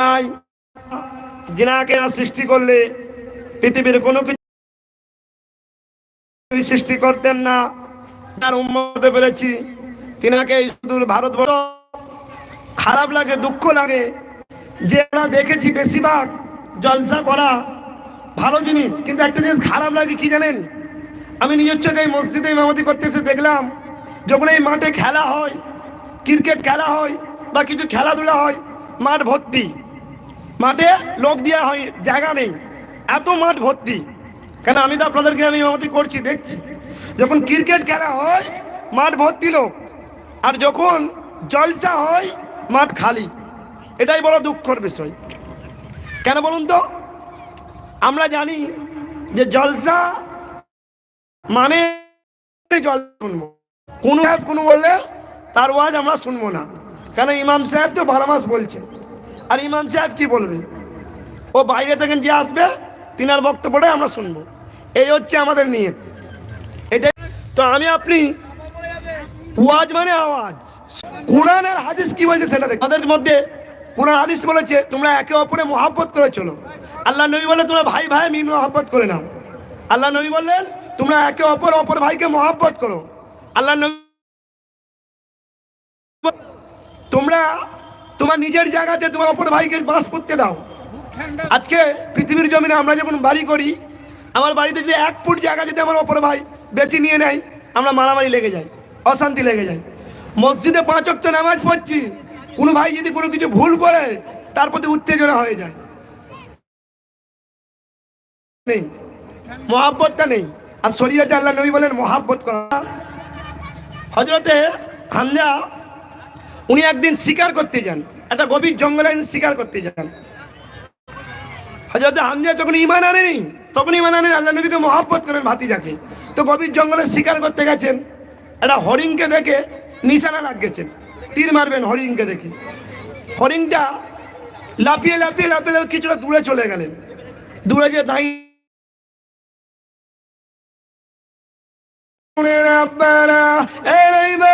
নাই। জিনাকে সৃষ্টি করলে পৃথিবীর কোনো কিছু সৃষ্টি করতেন না। তার উন্মতে পেরেছি তিনাকে সুদূর ভারতবর্ষ খারাপ লাগে, দুঃখ লাগে। যে আমরা দেখেছি বেশিরভাগ জলসা করা ভালো জিনিস, কিন্তু একটা জিনিস খারাপ লাগে কি জানেন? আমি নিজের চোখে এই মসজিদে ইমামতি করতেছে, দেখলাম যখন এই মাঠে খেলা হয়, ক্রিকেট খেলা হয় বা কিছু খেলাধুলা হয়, মাঠ ভর্তি। মাঠে লোক দেওয়া হয়, জায়গা নেই। এত মাঠ ভর্তি। কেন আমি তো আপনাদেরকে আমি ইমামতি করছি, দেখছি। যখন ক্রিকেট খেলা হয়, মাঠ ভর্তি লোক। আর যখন জলসা হয়, মাঠ খালি। এটাই বড় দুঃখর বিষয়। কেন বলুন তো? আমরা জানি যে জলসা মানে জল শুনব। কোনো কোনো বললে তার ওয়াজ আমরা শুনব না। কেন ইমাম সাহেব তো বারো মাস বলছে। আর ইমাম সাহেব কি বলবে? ও বাইরে থেকে যে আসবে, তিনার বক্তব্যটাই আমরা শুনব। এই হচ্ছে আমাদের নিয়ে এটাই তো আমি আপনি ওয়াজ মানে আওয়াজ। কোরআনের হাদিস কি বলছে সেটা দেখ আমাদের মধ্যে কোরআন হাদিস বলেছে, তোমরা একে অপরে মহাব্বত করে চলো। আল্লাহ নবী বলে তোমরা ভাই ভাই মি মহাব্বত করে নাও। আল্লাহ নবী বললেন, তোমরা একে অপর অপর ভাইকে মহাব্বত করো। আল্লাহ নবী তোমরা তোমার নিজের জায়গাতে তোমার অপর ভাইকে বাস করতে দাও। আজকে পৃথিবীর জমিনে আমরা যখন বাড়ি করি, আমার বাড়িতে যে এক ফুট জায়গা যদি আমার অপর ভাই বেশি নিয়ে নেয়, আমরা মারামারি লেগে যাই, অশান্তি লেগে যায় মসজিদে পাঁচ অক্ট নামাজ পড়ছি, কোনো ভাই যদি কোনো কিছু ভুল করে, তার প্রতি উত্তেজনা হয়ে যায়। নেই, মহাব্বতটা নেই। আর শরীয়তে আল্লাহ নবী বলেন, মহাব্বত করা। হজরতে হামজা উনি একদিন শিকার করতে যান একটা গভীর জঙ্গলে একদিন শিকার করতে যান হজরত হামজা যখন ইমান আনেনি তখন ইমান আনেন আল্লাহ নবীকে মহাব্বত করেন ভাতিজাকে তো গভীর জঙ্গলে শিকার করতে গেছেন একটা হরিণকে দেখে নিশানা লাগ গেছেন তীর মারবেন হরিণকে দেখে হরিণটা লাফিয়ে লাফিয়ে লাফিয়ে লাফিয়ে কিছুটা দূরে চলে গেলেন দূরে যে দাঁড়িয়ে ربنا إلينا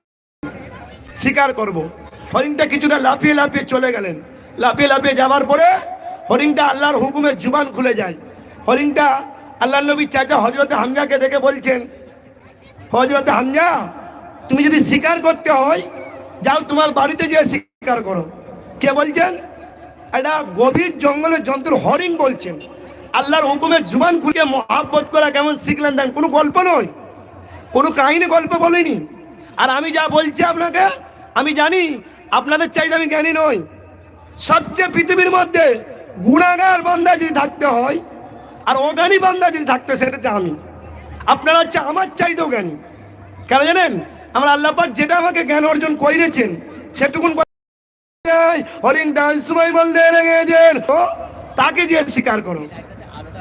স্বীকার করব। হরিণটা কিছুটা লাফিয়ে লাফিয়ে চলে গেলেন। লাফিয়ে লাফিয়ে যাওয়ার পরে হরিণটা আল্লাহর হুকুমের জুবান খুলে যায়। হরিণটা আল্লাহ নবী চাচা হজরত হামজাকে দেখে বলছেন হজরত হামজা, তুমি যদি স্বীকার করতে হয়, যাও তোমার বাড়িতে যেয়ে স্বীকার করো। কে বলছেন? এটা গভীর জঙ্গলের যন্ত্র হরিণ বলছেন। আল্লাহর হুকুমের জুবান খুলে মহাব্বত করা কেমন শিখলেন দেন? কোনো গল্প নয়। কোনো কাহিনী গল্প বলিনি। আর আমি যা বলছি আপনাকে আমি জানি আপনাদের চাইতে আমি জ্ঞানী নই। সবচেয়ে পৃথিবীর মধ্যে গুণাগার বান্দা যদি থাকতে হয়, আর অজ্ঞানী বান্দা যদি থাকতে সেটাতে আমি। আপনারা হচ্ছে আমার চাইতেও জ্ঞানী। কেন জানেন? আমার আল্লাহ পাক যেটা আমাকে জ্ঞান অর্জন করিয়েছেন, সেটুকুন সময় বলতে লেগেছেন। তাকে যে স্বীকার করো।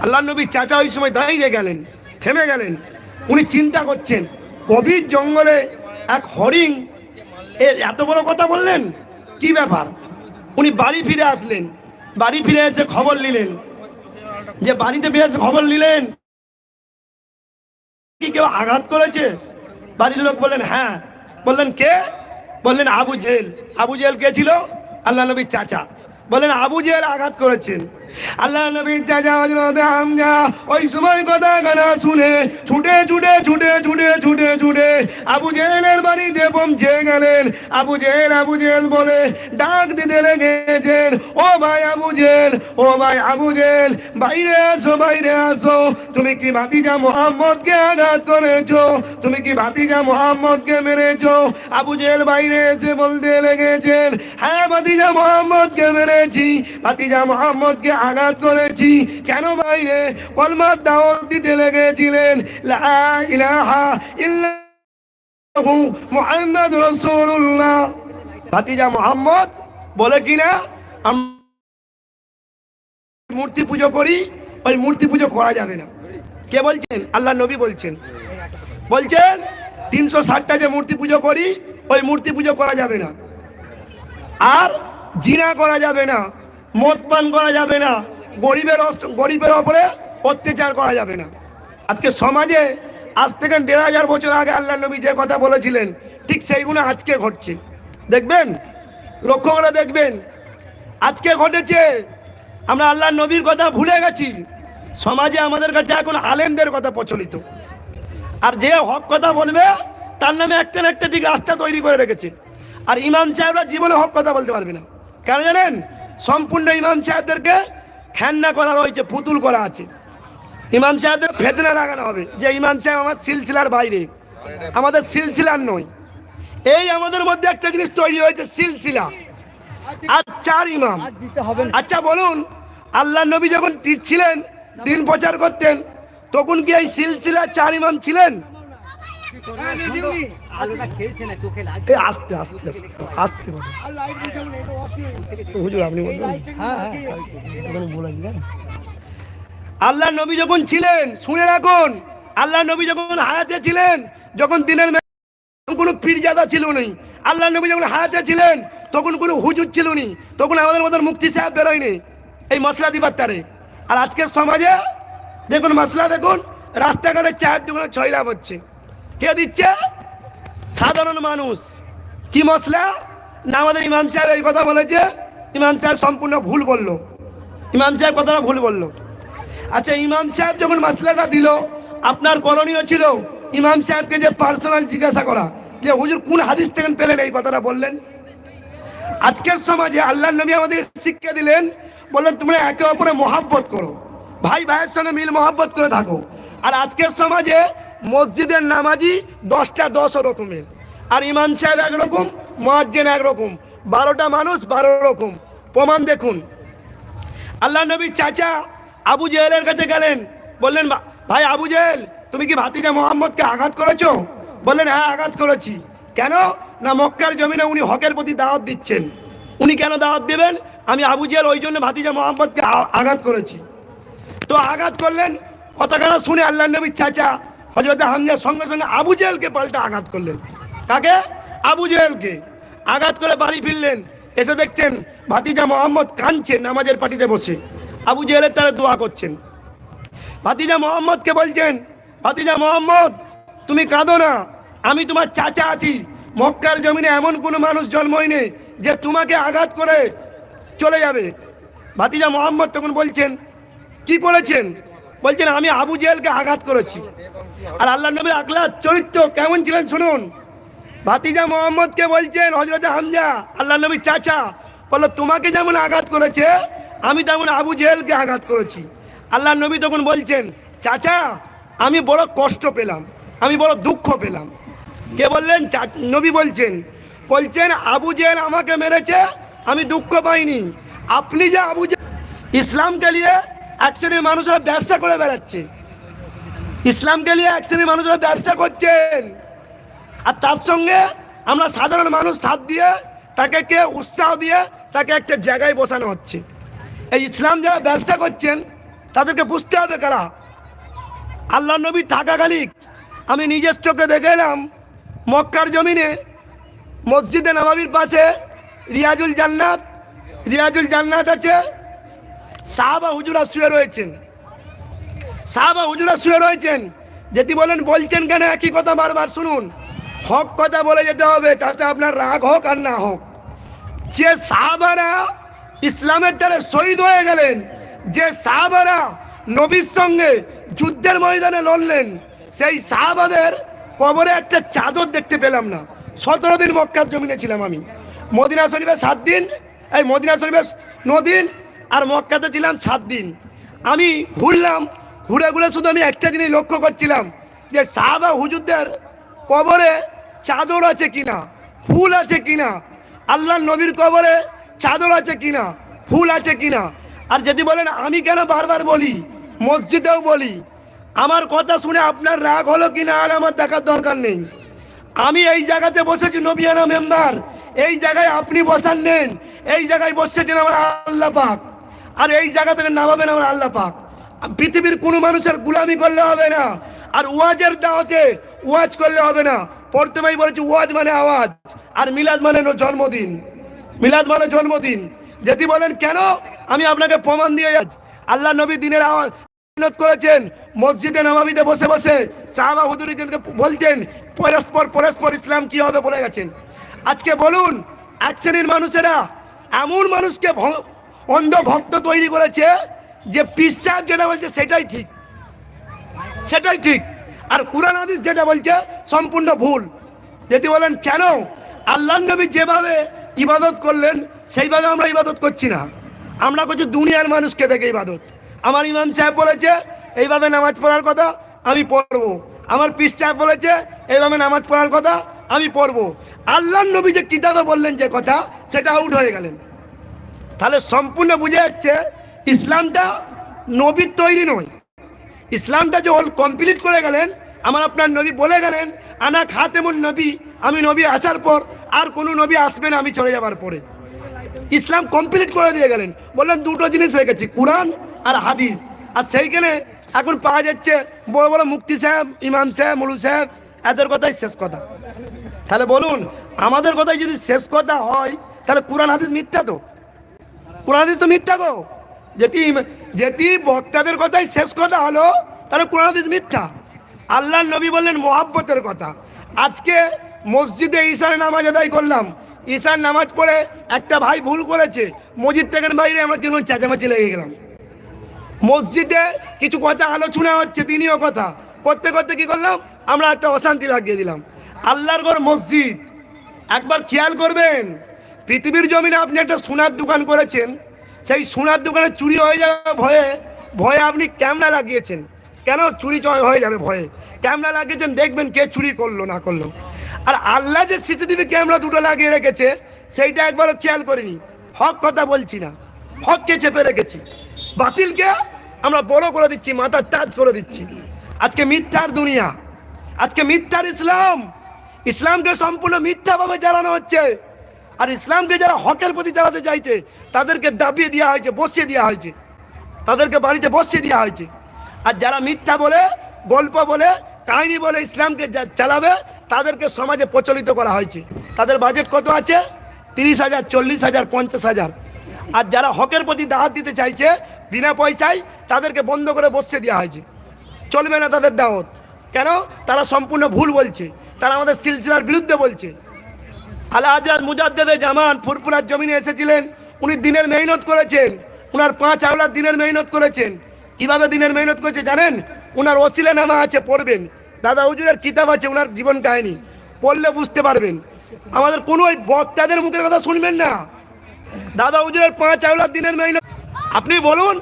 আল্লাহ নবী চাচা ওই সময় দাঁড়িয়ে গেলেন, থেমে গেলেন। উনি চিন্তা করছেন, গভীর জঙ্গলে এক হরিণ এর এত বড় কথা বললেন? কি ব্যাপার? উনি বাড়ি ফিরে আসলেন। বাড়ি ফিরে এসে খবর নিলেন। যে বাড়িতে ফিরে এসে খবর নিলেন? কি কেউ আঘাত করেছে? বাড়ির লোক বললেন হ্যাঁ। বললেন, কে? বললেন, আবু জেল। আবু জেল কে ছিল? আল্লাহ নবীর চাচা। বললেন, আবু জেল আঘাত করেছেন। আল্লাহ নবীর চাচা হজরত হামজা ওই সময় কথা গানা শুনে, ছুটে ছুটে ছুটে ছুটে ছুটে ছুটে আবু জেলের বাড়িতে পৌঁছে গেলেন। আবু জেল আবু জেল বলে, ডাক দিতে লেগেছেন। ও ভাই আবু জেল ও ভাই আবু জেল বাইরে আসো বাইরে আসো। তুমি কি ভাতিজা মোহাম্মদকে আঘাত করেছ? তুমি কি ভাতিজা মোহাম্মদকে মেরেছো? আবু জেল বাইরে এসে বলতে লেগেছেন হ্যাঁ ভাতিজা মোহাম্মদকে মেরেছি। ভাতিজা মোহাম্মদকে আঘাত করেছি। কেন বাইরে? কলমার দাওয়াত দিতে লেগেছিলেন। লা ইলাহা ইল্লাহু মুহাম্মাদ রাসূলুল্লাহ। ভাতিজা মোহাম্মদ বলে কিনা মূর্তি পুজো করি, ওই মূর্তি পুজো করা যাবে না। কে বলছেন? আল্লাহ নবী বলছেন। বলছেন, তিনশো ষাটটা যে মূর্তি পুজো করি, ওই মূর্তি পুজো করা যাবে না। আর জিনা করা যাবে না। মদ পান করা যাবে না। গরিবের গরিবের ওপরে অত্যাচার করা যাবে না। আজকে সমাজে আজ থেকে দেড় হাজার বছর আগে আল্লাহ নবী যে কথা বলেছিলেন, ঠিক সেইগুলো আজকে ঘটছে। দেখবেন? লক্ষ্য করে দেখবেন। আজকে ঘটেছে, আমরা আল্লাহ নবীর কথা ভুলে গেছি। সমাজে আমাদের কাছে এখন আলেমদের কথা প্রচলিত। আর যে হক কথা বলবে, তার নামে একটা না একটা ঠিক রাস্তা তৈরি করে রেখেছে। আর ইমাম সাহেবরা জীবনে হক কথা বলতে পারবে না। কেন জানেন? সম্পূর্ণ ইমাম সাহেবদেরকে খেন্না করা রয়েছে পুতুল করা আছে। ইমাম সাহেবদের ফেতনা লাগানো হবে যে ইমাম সাহেব আমার সিলসিলার বাইরে। আমাদের সিলসিলার নয়। এই আমাদের মধ্যে একটা জিনিস তৈরি হয়েছে সিলসিলা। আর চার ইমাম। আচ্ছা বলুন আল্লাহ নবী যখন ছিলেন দিন প্রচার করতেন তখন কি এই সিলসিলা চার ইমাম ছিলেন? আল্লাহ নবী যখন ছিলেন, শুনে রাখুন, আল্লাহ নবী যখন হায়াতে ছিলেন, যখন দিনের কোনো পীরজাদা ছিল না আল্লাহ নবী যখন হায়াতে ছিলেন, তখন কোনো হুজুর ছিল না তখন আমাদের মতন মুক্তি সাহেব বেরোয়নি এই মশলা দিবার তারে। আর আজকের সমাজে দেখুন, মশলা দেখুন, রাস্তাঘাটে চায়ের দোকানে ছয় লাভ হচ্ছে। কে দিচ্ছে? সাধারণ মানুষ। কি মশলা? না, আমাদের ইমাম সাহেব এই কথা বলেছে। ইমাম সাহেব সম্পূর্ণ ভুল বলল। ইমাম সাহেব কথাটা ভুল বলল। আচ্ছা ইমাম সাহেব যখন মশলাটা দিল, আপনার করণীয় ছিল ইমাম সাহেবকে যে পার্সোনাল জিজ্ঞাসা করা, যে হুজুর কোন হাদিস থেকে পেলেন এই কথাটা বললেন? আজকের সমাজে আল্লাহ নবী আমাদের শিক্ষা দিলেন, বললেন, তোমরা একে অপরে মহাব্বত করো। ভাই ভাইয়ের সঙ্গে মিল মহাব্বত করে থাকো। আর আজকের সমাজে মসজিদের নামাজি দশটা দশ রকমের। আর ইমাম সাহেব একরকম মহাজ্জেন একরকম। বারোটা মানুষ, বারো রকম। প্রমাণ দেখুন। আল্লাহ নবীর চাচা আবু জেহেলের কাছে গেলেন। বললেন ভাই আবু জেহেল, তুমি কি ভাতিজা মোহাম্মদকে আঘাত করেছ? বললেন হ্যাঁ আঘাত করেছি। কেন? না, মক্কার জমিনে উনি হকের প্রতি দাওয়াত দিচ্ছেন। উনি কেন দাওয়াত দেবেন? আমি আবু জেহেল, ওই জন্য ভাতিজা মোহাম্মদকে আঘাত করেছি। তো আঘাত করলেন, কথাখানা শুনে আল্লাহ নবীর চাচা হজরত হামজার সঙ্গে সঙ্গে আবু জেহেলকে পাল্টা আঘাত করলেন। কাকে? আবু জেহেলকে। আঘাত করে বাড়ি ফিরলেন। এসে দেখছেন ভাতিজা মোহাম্মদ কাঁদছে, নামাজের পার্টিতে বসে। আবু জেলের তারা দোয়া করছেন। ভাতিজা মোহাম্মদকে বলছেন, ভাতিজা মোহাম্মদ, তুমি কাঁদো না। আমি তোমার চাচা আছি। মক্কার জমিনে এমন কোনো মানুষ জন্মই নেই যে তোমাকে আঘাত করে চলে যাবে। ভাতিজা মোহাম্মদ তখন বলছেন, কি করেছেন? বলছেন, আমি আবু জেহেলকে আঘাত করেছি। আর আল্লাহ নবীর আকলার চরিত্র কেমন ছিলেন শুনুন। ভাতিজা মোহাম্মদকে বলছেন হজরত হামজা আল্লাহ নবীর চাচা বলল তোমাকে যেমন আঘাত করেছে, আমি তেমন আবু জেহেলকে আঘাত করেছি। আল্লাহ নবী তখন বলছেন, চাচা, আমি বড় কষ্ট পেলাম, আমি বড় দুঃখ পেলাম। কে বললেন? নবী বলছেন বলছেন, আবু জেহেল আমাকে মেরেছে, আমি দুঃখ পাইনি। আপনি যে আবু জে ইসলামকে নিয়ে এক মানুষরা ব্যবসা করে বেড়াচ্ছে ইসলামকে নিয়ে এক শ্রেণির মানুষরা ব্যবসা করছেন। আর তার সঙ্গে আমরা সাধারণ মানুষ সাথ দিয়ে তাকে কে উৎসাহ দিয়ে তাকে একটা জায়গায় বসানো হচ্ছে। এই ইসলাম যারা ব্যবসা করছেন, তাদেরকে বুঝতে হবে কারা? আল্লাহ নবী থাকাকালিক আমি নিজের চোখে দেখে এলাম, মক্কার জমিনে মসজিদে নবাবির পাশে রিয়াজুল জান্নাত রিয়াজুল জান্নাত আছে। সাহাবা হুজুরা শুয়ে রয়েছেন। সাহাবা হুজুরা শুয়ে রয়েছেন। যদি বলেন, বলছেন কেন একই কথা বারবার শুনুন। হক কথা বলে যেতে হবে, তাতে আপনার রাগ হোক আর না হোক। যে সাহাবারা ইসলামের দ্বারা শহীদ হয়ে গেলেন, যে সাহাবারা নবীর সঙ্গে যুদ্ধের ময়দানে লড়লেন, সেই সাহাবাদের কবরে একটা চাদর দেখতে পেলাম না। সতেরো দিন মক্কার জমিনে ছিলাম আমি। মদিনা শরীফে সাত দিন, এই মদিনা শরীফে নদিন, আর মক্কাতে ছিলাম সাত দিন। আমি ঘুরলাম ঘুরে ঘুরে শুধু আমি একটা জিনিস লক্ষ্য করছিলাম, যে সাহাবা হুজুরদের কবরে চাদর আছে কিনা, ফুল আছে কিনা আল্লাহ নবীর কবরে চাদর আছে কিনা, ফুল আছে কিনা। আর যদি বলেন, আমি কেন বারবার বলি, মসজিদেও বলি, আমার কথা শুনে আপনার রাগ হলো কিনা আর আমার দেখার দরকার নেই। আমি এই জায়গাতে বসেছি নবিয়ানা মেম্বার, এই জায়গায় আপনি বসান নেন, এই জায়গায় বসেছেন আমার আল্লাহ পাক, আর এই জায়গা থেকে নামাবেন আমার আল্লাহ পাক। পৃথিবীর কোনো মানুষের গুলামি করলে হবে না। আর ওয়াজের দাওয়াতে ওয়াজ করলে হবে না। প্রথমেই বলেছি, ওয়াজ মানে আওয়াজ, আর মিলাদ মানে জন্মদিন। মিলাদ মানে জন্মদিন। যদি বলেন, কেন? আমি আপনাকে প্রমাণ দিয়ে যাচ্ছি। আল্লাহ নবী দিনের আওয়াজ করেছেন, মসজিদে নবাবিতে বসে বসে সাহাবা হুদুরিকে বলতেন, পরস্পর পরস্পর ইসলাম কি হবে? বলে গেছেন। আজকে বলুন, এক শ্রেণির মানুষেরা এমন মানুষকে অন্ধ ভক্ত তৈরি করেছে যে পিসাব যেটা বলছে, সেটাই ঠিক। সেটাই ঠিক। আর কুরআন হাদিস যেটা বলছে, সম্পূর্ণ ভুল। যদি বলেন, কেন? আল্লাহ নবী যেভাবে ইবাদত করলেন, সেইভাবে আমরা ইবাদত করছি না। আমরা করছি দুনিয়ার মানুষকে দেখে ইবাদত। আমার ইমাম সাহেব বলেছে, এইভাবে নামাজ পড়ার কথা আমি পড়ব। আমার পিস সাহেব বলেছে, এইভাবে নামাজ পড়ার কথা আমি পড়ব। আল্লাহ নবী যে কিতাবে বললেন যে কথা, সেটা আউট হয়ে গেলেন। তাহলে সম্পূর্ণ বুঝে যাচ্ছে ইসলামটা নবীর তৈরি নয়। ইসলামটা যে ওল কমপ্লিট করে গেলেন, আমার আপনার নবী বলে গেলেন, আনা খাতেমুন নবী, আমি নবী আসার পর আর কোনো নবী আসবে না, আমি চলে যাবার পরে। ইসলাম কমপ্লিট করে দিয়ে গেলেন। বললেন, দুটো জিনিস রেখেছি, কোরআন আর হাদিস। আর সেইখানে এখন পাওয়া যাচ্ছে বড় বড় মুক্তি সাহেব, ইমাম সাহেব মুলু সাহেব, এদের কথাই শেষ কথা। তাহলে বলুন, আমাদের কথাই যদি শেষ কথা হয়, তাহলে কোরআন, হাদিস মিথ্যা তো? কোরআন, হাদিস তো মিথ্যা গো। যেটি যেটি বক্তাদের কথাই শেষ কথা হলো, তাহলে কোরআন মিথ্যা। আল্লাহ নবী বললেন মোহাব্বতের কথা। আজকে মসজিদে ঈশার নামাজ আদায় করলাম। ঈশার নামাজ পড়ে একটা ভাই ভুল করেছে। মসজিদ থেকে বাইরে আমরা তিন চেঁচামেচি লেগে গেলাম। মসজিদে কিছু কথা আলোচনা হচ্ছে, তিনিও কথা। করতে করতে কি করলাম? আমরা একটা অশান্তি লাগিয়ে দিলাম। আল্লাহর ঘর মসজিদ। একবার খেয়াল করবেন, পৃথিবীর জমিনে আপনি একটা সোনার দোকান করেছেন। সেই সোনার দোকানে চুরি হয়ে যাবে ভয়ে ভয়ে আপনি ক্যামেরা লাগিয়েছেন। কেন চুরি হয়ে যাবে ভয়ে? ক্যামেরা লাগিয়েছেন, দেখবেন কে চুরি করল, না করল। আর আল্লাহ যে সিসিটিভি ক্যামেরা দুটো লাগিয়ে রেখেছে, সেইটা একবারও খেয়াল করিনি। হক কথা বলছি না। হককে চেপে রেখেছি। বাতিলকে আমরা বড় করে দিচ্ছি মাথার টাচ করে দিচ্ছি। আজকে মিথ্যার দুনিয়া। আজকে মিথ্যার ইসলাম। ইসলামকে সম্পূর্ণ মিথ্যাভাবে চালানো হচ্ছে। আর ইসলামকে যারা হকের প্রতি চালাতে চাইছে, তাদেরকে দাবিয়ে দেওয়া হয়েছে, বসিয়ে দেওয়া হয়েছে। তাদেরকে বাড়িতে বসিয়ে দেওয়া হয়েছে। আর যারা মিথ্যা বলে, গল্প বলে, কাহিনি বলে ইসলামকে চালাবে, তাদেরকে সমাজে প্রচলিত করা হয়েছে। তাদের বাজেট কত আছে? তিরিশ হাজার, চল্লিশ হাজার, পঞ্চাশ হাজার। আর যারা হকের প্রতি দাওয়াত দিতে চাইছে, বিনা পয়সায় তাদেরকে বন্ধ করে বসিয়ে দেওয়া হয়েছে। চলবে না তাদের দাওয়াত। কেন? তারা সম্পূর্ণ ভুল বলছে। তারা আমাদের সিলসিলার বিরুদ্ধে বলছে। আলা হাজরাত মুজাদ্দেদে জামান ফুরপুরার জমিনে এসেছিলেন। উনি দিনের মেহনত করেছেন। উনার পাঁচ আওলার দিনের মেহনত করেছেন। কীভাবে দিনের মেহনত করেছে জানেন? উনার ওসিলে নামা আছে, পড়বেন। দাদা হুজুরের কিতাব আছে, উনার জীবন কাহিনী। পড়লে বুঝতে পারবেন। আমাদের কোনো ওই বক্তাদের মুখের কথা শুনবেন না। দাদা হুজুরের পাঁচ আওলার দিনের মেহনত আপনি বলুন,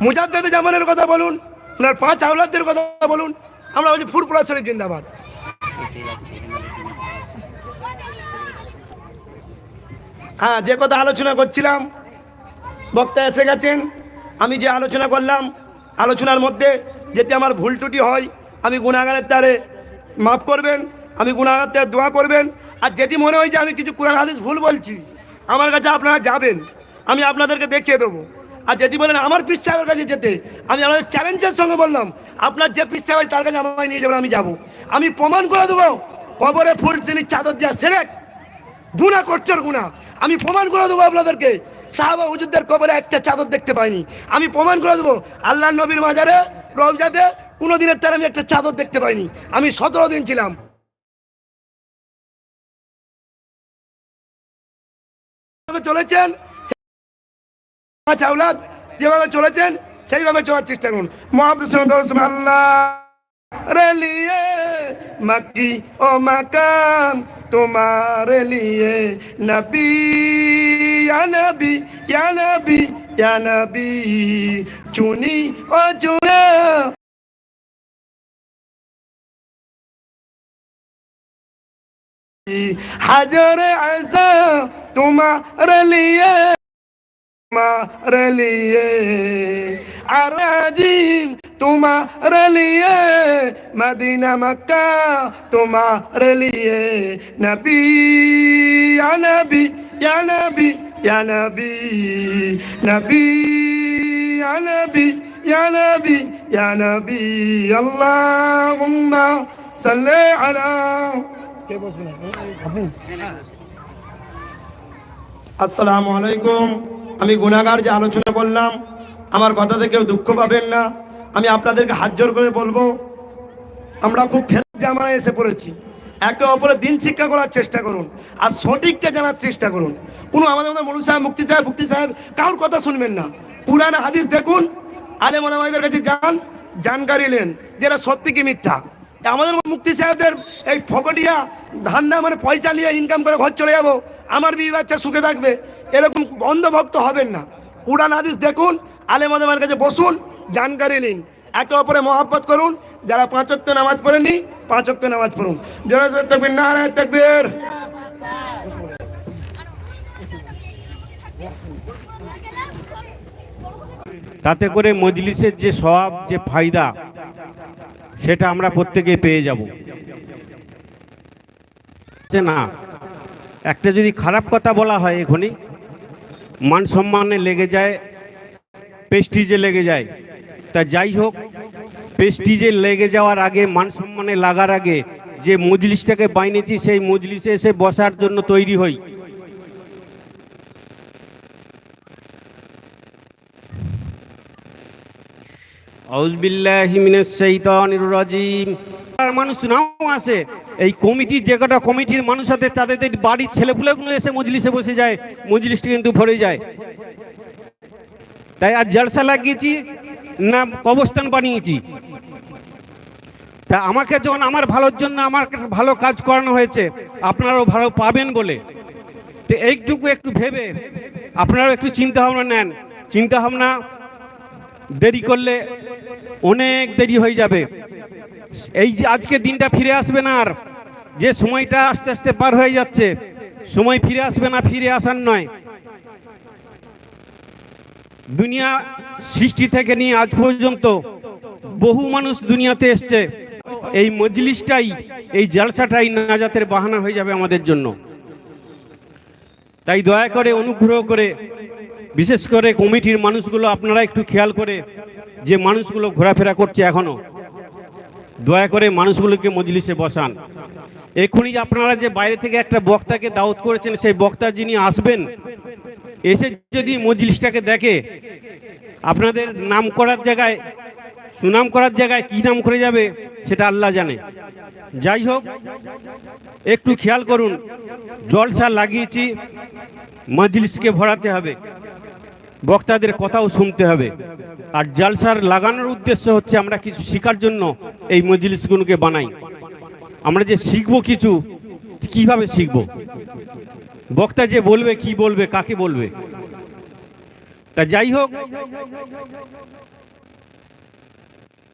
মুজাদ্দেদে জামানের কথা বলুন, উনার পাঁচ আওলাদদের কথা বলুন। আমরা বলছি ফুরপুরা শরীফ জিন্দাবাদ। হ্যাঁ যে কথা আলোচনা করছিলাম, বক্তা এসে গেছেন, আমি যে আলোচনা করলাম, আলোচনার মধ্যে যেটি আমার ভুল ত্রুটি হয়, আমি গুণাগারের তারে মাফ করবেন, আমি গুণাগার তারে দোয়া করবেন, আর যেটি মনে হয় যে আমি কিছু কোরআন হাদিস ভুল বলছি, আমার কাছে আপনারা যাবেন, আমি আপনাদেরকে দেখিয়ে দেবো। আর যেটি বলেন আমার পিস সাহেবের কাছে যেতে, আমি আমাদের চ্যালেঞ্জের সঙ্গে বললাম, আপনার যে পিস সাহেব তার কাছে আমায় নিয়ে যাবেন, আমি যাব। আমি প্রমাণ করে দেবো, কবরে ফুল চিনি চাদর দেওয়া সেরেক, গুণা করছর গুণা। আমি প্রমাণ করে দেবো আপনাদেরকে। সাহাবা হুজুরদের কবরে একটা চাদর দেখতে পাইনি। আমি প্রমাণ করে দেবো আল্লাহ নবীর মাজারে রবজাতে কোনো দিনের তার আমি একটা চাদর দেখতে পাইনি। আমি সতেরো দিন ছিলাম। চলেছেন যেভাবে চলেছেন, সেইভাবে চলার চেষ্টা করুন। মহাবিষ্ণু রেলিয়ে মাকি ও মাকাম তোমার লিয়ে নবী নবী নবী নবী চুনি ও চুনা হাজর আসা তোমার লিয়ে লিয়ে আর আজিল তোমার লিয়ে মদিনা মক্কা তোমার লিয়ে নবী নবী নবী নবী নবী নবী নবী নবী। আল্লাহুম্মা সাল্লি আলা আসসালামু আলাইকুম। আমি গুনাগার যে আলোচনা করলাম, আমার কথাতে কেউ দুঃখ পাবেন না। আমি আপনাদেরকে হাত জোর করে বলব, আমরা খুব ফের জামানায় এসে পড়েছি। একে অপরের দিন শিক্ষা করার চেষ্টা করুন আর সঠিকটা জানার চেষ্টা করুন। কোনো আমাদের মধ্যে মনু সাহেব, মুক্তি সাহেব মুক্তি সাহেব, কারোর কথা শুনবেন না। পুরান হাদিস দেখুন আলে মোলামাইদের কাছে যান, জানকারি নেন, যেটা সত্যি কি মিথ্যা। আমাদের মুক্তি সাহেবদের এই ফকটিয়া, ধান্দা মানে পয়সা নিয়ে ইনকাম করে ঘর চলে যাব। আমার বিয়ে বাচ্চা সুখে থাকবে। এরকম অন্ধভক্ত হবেন না। কুরআন, হাদিস দেখুন, আলেম আলেমের কাছে বসুন, জানকারি নিন। একে অপরে মহাব্বত করুন, যারা পাঁচক্ত নামাজ পড়েনি পাঁচক্ত নামাজ পড়ুন। যারা তকবির, না তকবির। তাতে করে মজলিসের যে সব যে ফায়দা, সেটা আমরা প্রত্যেকে পেয়ে যাব। না, একটা যদি খারাপ কথা বলা হয় এখনই মান সম্মানে লেগে যায় পেস্টিজে লেগে যায়। তা যাই হোক পেস্টিজে লেগে যাওয়ার আগে, মান সম্মানে লাগার আগে যে মজলিসটাকে বাইনেছি সেই মজলিসে এসে বসার জন্য তৈরি হই। আউজবিল্লাহি মিনাশ শাইতানির রাজিম। মানুষ নাও আসে। এই কমিটির যে কটা কমিটির মানুষ আছে, তাদের বাড়ির ছেলেপুলেগুলো এসে মজলিসে বসে যায়, মজলিসটা কিন্তু ভরে যায়। তাই আর জলসা লাগিয়েছি না কবস্থান বানিয়েছি? তা আমাকে যখন আমার ভালোর জন্য আমার ভালো কাজ করানো হয়েছে, আপনারাও ভালো পাবেন বলে। তো এইটুকু একটু ভেবে আপনারাও একটু চিন্তা ভাবনা নেন। চিন্তা ভাবনা দেরি করলে অনেক দেরি হয়ে যাবে। এই আজকে দিনটা ফিরে আসবে না আর। যে সময়টা আস্তে আস্তে পার হয়ে যাচ্ছে, সময় ফিরে আসবে না, ফিরে আসার নয়। দুনিয়া সৃষ্টি থেকে নিয়ে আজ পর্যন্ত বহু মানুষ দুনিয়াতে এসছে। এই মজলিসটাই, এই জলসাটাই নাজাতের বাহানা হয়ে যাবে আমাদের জন্য। তাই দয়া করে, অনুগ্রহ করে বিশেষ করে কমিটির মানুষগুলো, আপনারা একটু খেয়াল করে যে মানুষগুলো ঘোরাফেরা করছে এখনও। দয়া করে মানুষগুলোকে মজলিসে বসান। এক্ষুনি আপনারা যে বাইরে থেকে একটা বক্তাকে দাওয়াত করেছেন, সেই বক্তা যিনি আসবেন, এসে যদি মজলিসটাকে দেখে, আপনাদের নাম করার জায়গায়, সুনাম করার জায়গায় কি নাম করে যাবে, সেটা আল্লাহ জানে। যাই হোক, একটু খেয়াল করুন, জলসা লাগিয়েছি, মজলিসকে ভরাতে হবে। বক্তাদের কথাও শুনতে হবে। আর জালসার লাগানোর উদ্দেশ্য হচ্ছে আমরা কিছু শেখার জন্য এই মজলিসগুলোকে বানাই। আমরা যে শিখব কিছু, কীভাবে শিখব? বক্তা যে বলবে, কি বলবে, কাকে বলবে? তা যাই হোক,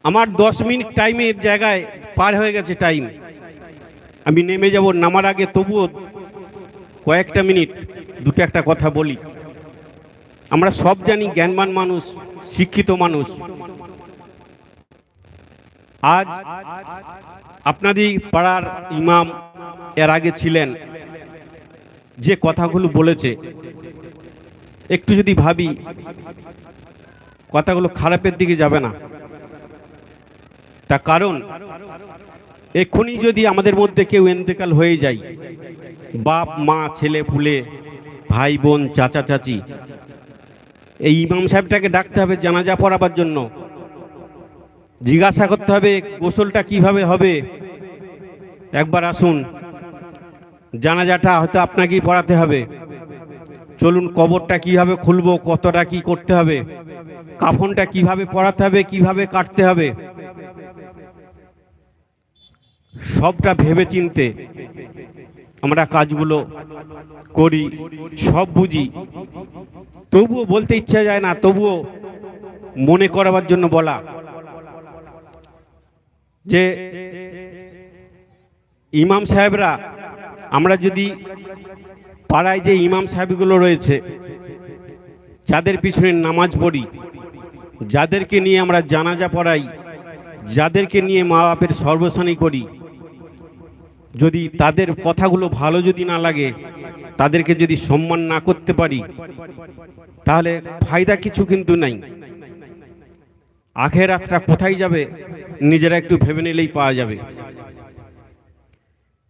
আমার দশ মিনিট টাইমের জায়গায় পার হয়ে গেছে টাইম। আমি নেমে যাব, নামার আগে তবুও কয়েকটা মিনিট দুটো একটা কথা বলি। আমরা সব জানি জ্ঞানবান মানুষ, শিক্ষিত মানুষ। আজ আপনাদের পাড়ার ইমাম এর আগে ছিলেন, যে কথাগুলো বলেছে। একটু যদি ভাবি, কথাগুলো খারাপের দিকে যাবে না। তা কারণ, এক্ষুনি যদি আমাদের মধ্যে কেউ এন্তেকাল হয়ে যায়, বাপ, মা, ছেলে, পুলে, ভাই, বোন, চাচা, চাচি এই ইমাম সাহেবটাকে ডাকতে হবে জানাজা পড়াবার জন্য। জিজ্ঞাসা করতে হবে, গোসলটা কীভাবে হবে? একবার আসুন। জানাজাটা হয়তো আপনাকেই পড়াতে হবে। চলুন, কবরটা কীভাবে খুলবো, কতটা কি করতে হবে? কাফনটা কীভাবে পড়াতে হবে, কীভাবে কাটতে হবে? সবটা ভেবে চিনতে আমরা কাজগুলো করি, সব বুঝি। তবুও বলতে ইচ্ছা যায় না, তবুও মনে করাবার জন্য বলা। যে ইমাম সাহেবরা, আমরা যদি পাড়ায় যে ইমাম সাহেবগুলো রয়েছে, যাদের পিছনে নামাজ পড়ি, যাদেরকে নিয়ে আমরা জানাজা পড়াই, যাদেরকে নিয়ে মা বাপের সর্বসানি করি, যদি তাদের কথাগুলো ভালো যদি না লাগে তাদেরকে যদি সম্মান না করতে পারি, তাহলে ফায়দা কিছু কিন্তু নাই। আখের রাতটা কোথায় যাবে, নিজেরা একটু ভেবে নিলেই পাওয়া যাবে।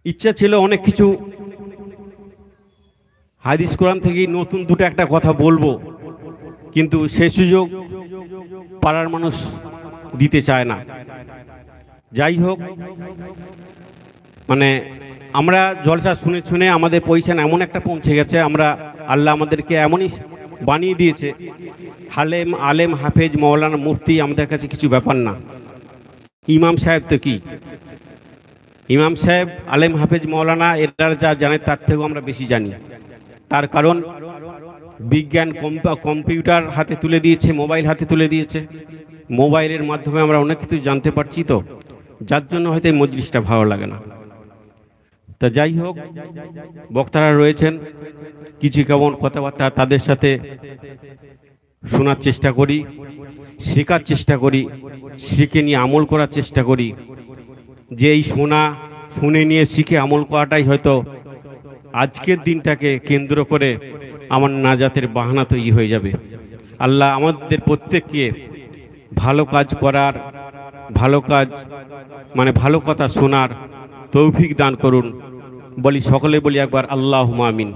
ইচ্ছা ছিল অনেক কিছু। হাদিস কোরআন থেকেই নতুন দুটো একটা কথা বলব, কিন্তু সে সুযোগ পাড়ার মানুষ দিতে চায় না। যাই হোক মানে আমরা জলসা শুনে শুনে আমাদের পয়সা এমন একটা পৌঁছে গেছে, আমরা আল্লাহ আমাদেরকে এমনই বানিয়ে দিয়েছে। হালেম, আলেম, হাফেজ, মৌলানা মুফতি আমাদের কাছে কিছু ব্যাপার না। ইমাম সাহেব তো কি? ইমাম সাহেব, আলেম, হাফেজ, মৌলানা, এরা যা জানে তার থেকেও আমরা বেশি জানি। তার কারণ বিজ্ঞান কম্পা- কম্পিউটার হাতে তুলে দিয়েছে, মোবাইল হাতে তুলে দিয়েছে। মোবাইলের মাধ্যমে আমরা অনেক কিছু জানতে পারছি তো। যার জন্য হয়তো এই মজলিসটা ভালো লাগে না। তা যাই হোক, বক্তারা রয়েছেন, কিছু কেমন কথাবার্তা তাদের সাথে শোনার চেষ্টা করি, শেখার চেষ্টা করি, শিখে নিয়ে আমল করার চেষ্টা করি। যে এই শোনা শুনে নিয়ে শিখে আমল করাটাই হয়তো আজকের দিনটাকে কেন্দ্র করে আমার নাজাতের বাহানা তৈরি হয়ে যাবে। আল্লাহ আমাদের প্রত্যেককে ভালো কাজ করার, ভালো কাজ মানে ভালো কথা শোনার তৌফিক দান করুন। বলি, সকলে বলি একবার আল্লাহ আমিন।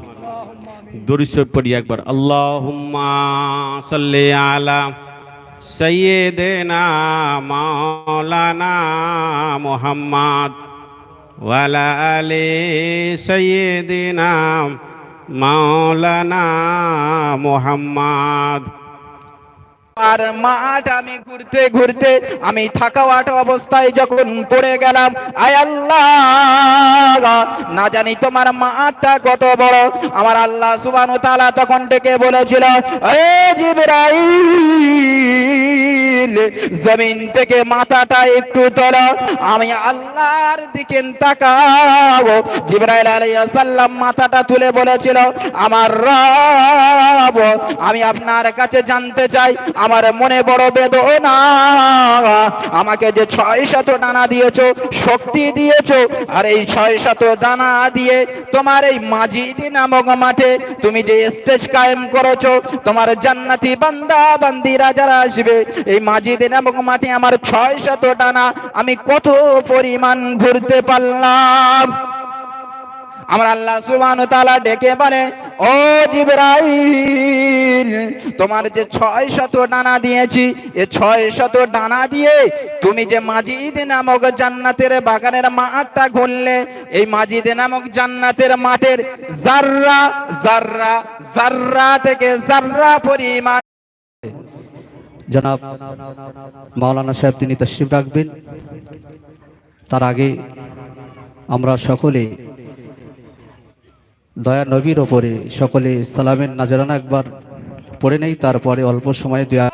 দরিশ্বর পড়ি একবার আল্লাহ আলা সৈয়দেনা মাওলানা মোহাম্মদ ওয়ালা আলে সৈয়দিনা মাওলানা মোহাম্মদ। আর মাঠ আমি ঘুরতে ঘুরতে, আমি থাকাওয়াট অবস্থায় যখন পড়ে গেলাম, আয় আল্লাহ! না জানি তোমার মাঠটা কত বড়। আমার আল্লাহ সুবান তালা তখন ডেকে বলেছিল জমিন থেকে মাথাটা একটু তোলো, আমি আল্লাহর দিকে তাকাবো। জিবরাইল আলাইহিস সালাম মাথাটা তুলে বলেছিল, আমার রব, আমি আপনার কাছে জানতে চাই আমার মনে বড় বেদনা। আমাকে যে ছয় শত ডানা দিয়েছ, শক্তি দিয়েছ, আর এই ছয় শত ডানা দিয়ে তোমার এই মাজিদ নামক মাঠে তুমি যে স্টেজ কায়েম করেছ, তোমার জান্নাতি বান্দা, বান্দিরা যারা আসবে, এই মাজিদ নামক মাঠে আমার ছয় শত ডানা আমি কত পরিমাণ ঘুরতে পারলাম। আমার আল্লাহ সুবহান তাআলা ডেকে বলে, ও জিবরাইল, তোমার যে ছয় শত ডানা দিয়েছি, এ ছয় শত ডানা দিয়ে তুমি যে মাজিদ নামক জান্নাতের বাগানের মাঠটা ঘুরলে, এই মাজিদ নামক জান্নাতের মাঠের জাররা জাররা জাররা থেকে জাররা পরিমাণ জনাব মাওলানা সাহেব, তিনি তশরিফ রাখবেন। তার আগে আমরা সকলে দয়া নবীর ওপরে সকলে সালামের নাজরানা একবার পড়ে নেই তারপরে অল্প সময়ে দয়া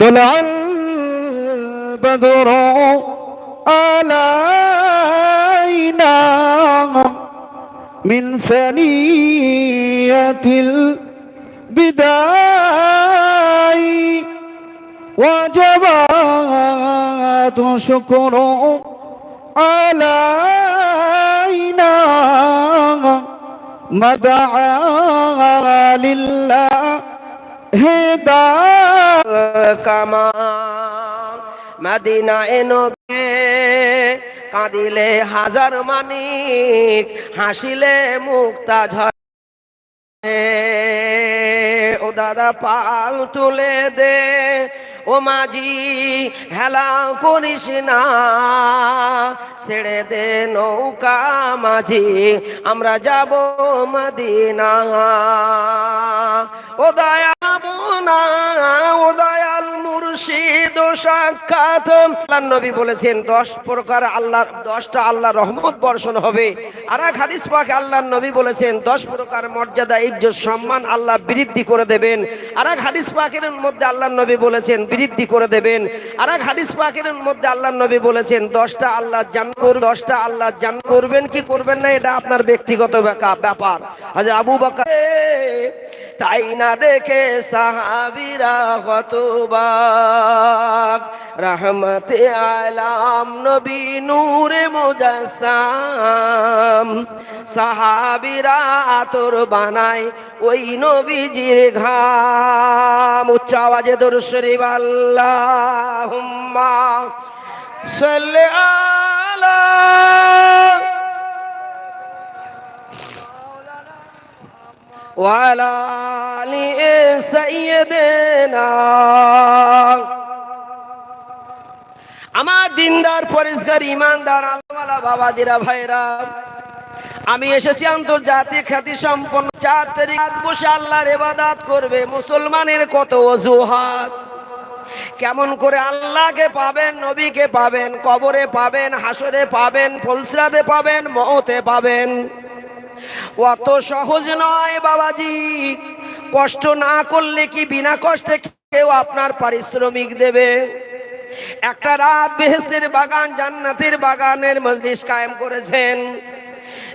طلع البدر علينا من ثنية البداية وجبات شكر علينا مدعا لله هداية কামা মাদিনা এনবে কাঁদিলে হাজার মানিক হাসিলে মুক্তা ঝরে ও দাদা পাল তুলে দে ও মাঝি, হেলা করিস না। ছেড়ে দে নৌকা মাঝি, আমরা যাব মদিনা। ও দয়াব না, ও দয়াল মুর্শিদ সাক্ষাৎ। আল্লাহ নবী বলেছেন, দশ প্রকার আল্লাহ দশটা আল্লাহ রহমত বর্ষণ হবে। আর এক হাদিস পাকে আল্লাহ নবী বলেছেন, দশ প্রকার মর্যাদা, ইজ্জত, সম্মান আল্লাহ বৃদ্ধি করে দেবেন। আর এক হাদিস পাকের মধ্যে আল্লাহ নবী বলেছেন বৃদ্ধি করে দেবেন। আর এক হাদিস পাকের মধ্যে আল্লাহ নবী বলেছেন, দশটা আল্লাহ জান দশটা আল্লাহ জান করবেন কি করবেন না, এটা আপনার ব্যক্তিগত ব্যাকা- ব্যাপার। আজ আবু বাকা তাই না দেখে সাহাবিরা হতবাক। রহমতে আলাম নবী নূরে মোজাসাম সাহাবিরা আতর বানায় ওই নবীজির ঘাম। উচ্চ আওয়াজে দর শরীফ আল্লাহুম্মা সাল্লি আলা وعلى آل سيدنا আমার দিনদার পরিষ্কার ইমানদার আল্লাহওয়ালা বাবাজিরা ভাইরা আমি এসেছি আন্তর্জাতিক খ্যাতি সম্পন্ন চার তারিখ রাত বসে আল্লাহর এবাদাত করবে মুসলমানের কত অজুহাত কেমন করে আল্লাহকে পাবেন, নবীকে পাবেন, কবরে পাবেন, হাসরে পাবেন, ফলসরাতে পাবেন মতে পাবেন। অত সহজ নয় বাবাজি। কষ্ট না করলে কি বিনা কষ্টে কেউ আপনার পারিশ্রমিক দেবে? একটা রাত বেহেস্তের বাগান, জান্নাতের বাগানের মজলিস কায়েম করেছেন।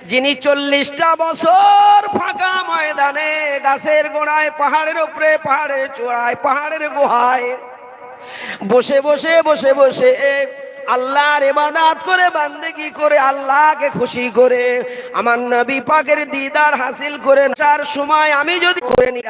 যিনি চল্লিশটা বছর ফাঁকা ময়দানে গাছের গোড়ায়, পাহাড়ের উপরে, পাহাড়ের চূড়ায়, পাহাড়ের গুহায় বসে বসে বসে বসে আল্লাহর ইবাদত করে, বান্দেগি করে, আল্লাহকে খুশি করে, আমার নবী পাকের দিদার হাসিল করে চার সময় আমি যদি করে নিই